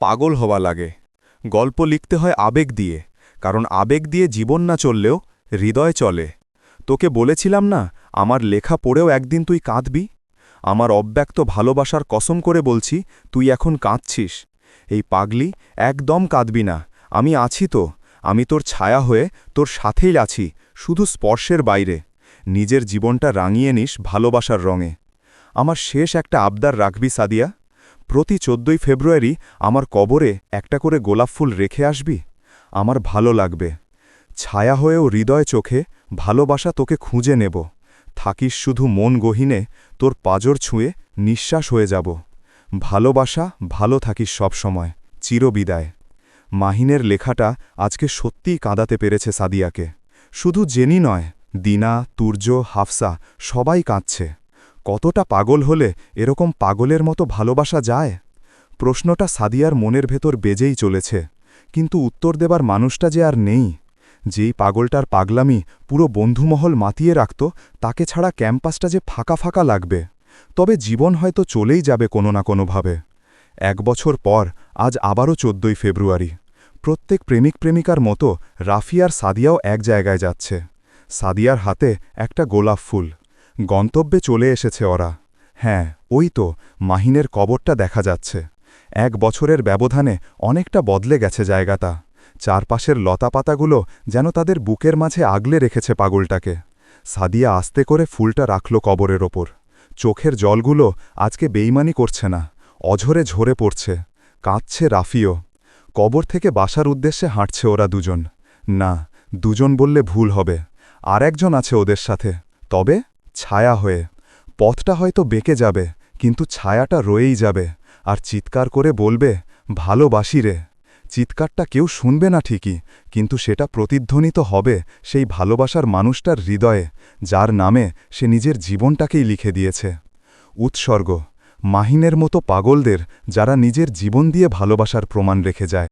পাগল হওয়া লাগে। গল্প লিখতে হয় আবেগ দিয়ে, কারণ আবেগ দিয়ে জীবন না চললেও হৃদয় চলে। তোকে বলেছিলাম না, আমার লেখা পড়েও একদিন তুই কাঁদবি? আমার অব্যক্ত ভালোবাসার কসম করে বলছি, তুই এখন কাঁদছিস। এই পাগলি একদম কাঁদবি না। আমি আছি তো, আমি তোর ছায়া হয়ে তোর সাথেই আছি, শুধু স্পর্শের বাইরে। নিজের জীবনটা রাঙিয়ে নিস ভালোবাসার রঙে। আমার শেষ একটা আবদার রাখবি সাদিয়া। প্রতি চোদ্দই ফেব্রুয়ারি আমার কবরে একটা করে গোলাপ ফুল রেখে আসবি? আমার ভালো লাগবে। ছায়া হয়েও হৃদয় চোখে ভালোবাসা তোকে খুঁজে নেব। থাকিস শুধু মন গহিনে, তোর পাজর ছুঁয়ে নিঃশ্বাস হয়ে যাব। ভালোবাসা, ভালো থাকিস সব সময়। চিরবিদায়। মাহিনের লেখাটা আজকে সত্যিই কাঁদাতে পেরেছে সাদিয়াকে। শুধু জেনি নয়, দিনা, তুর্য, হাফসা সবাই কাঁদছে। কতটা পাগল হলে এরকম পাগলের মতো ভালোবাসা যায়? প্রশ্নটা সাদিয়ার মনের ভেতর বেজেই চলেছে, কিন্তু উত্তর দেবার মানুষটা যে আর নেই। যেই পাগলটার পাগলামি পুরো বন্ধুমহল মাতিয়ে রাখত, তাকে ছাড়া ক্যাম্পাসটা যে ফাঁকা ফাঁকা লাগবে। তবে জীবন হয়তো চলেই যাবে কোনো না কোনোভাবে। এক বছর পর, আজ আবারও চোদ্দই ফেব্রুয়ারি। প্রত্যেক প্রেমিক প্রেমিকার মতো রাফিয়ার সাদিয়াও এক জায়গায় যাচ্ছে। সাদিয়ার হাতে একটা গোলাপ ফুল। গন্তব্যে চলে এসেছে ওরা। হ্যাঁ ওই তো, মাহিনের কবরটা দেখা যাচ্ছে। এক বছরের ব্যবধানে অনেকটা বদলে গেছে জায়গাটা। চারপাশের লতাপাতাগুলো যেন তাদের বুকের মাঝে আগলে রেখেছে পাগলটাকে। সাদিয়া আস্তে করে ফুলটা রাখল কবরের ওপর। চোখের জলগুলো আজকে বেইমানি করছে না, অঝরে ঝরে পড়ছে, কাঁদছে রাফিও। কবর থেকে বাসার উদ্দেশ্যে হাঁটছে ওরা দুজন। না, দুজন বললে ভুল হবে। আর একজন আছে ওদের সাথে। তবে ছায়া হয়ে। পথটা হয়তো বেঁকে যাবে, কিন্তু ছায়াটা রয়েই যাবে। আর চিৎকার করে বলবে, ভালোবাসি রে। চিৎকারটা কেউ শুনবে না ঠিকই, কিন্তু সেটা প্রতিধ্বনিত হবে সেই ভালোবাসার মানুষটার হৃদয়ে, যার নামে সে নিজের জীবনটাকেই লিখে দিয়েছে। উৎসর্গ, মাহিনের মতো পাগলদের যারা নিজের জীবন দিয়ে ভালোবাসার প্রমাণ রেখে যায়।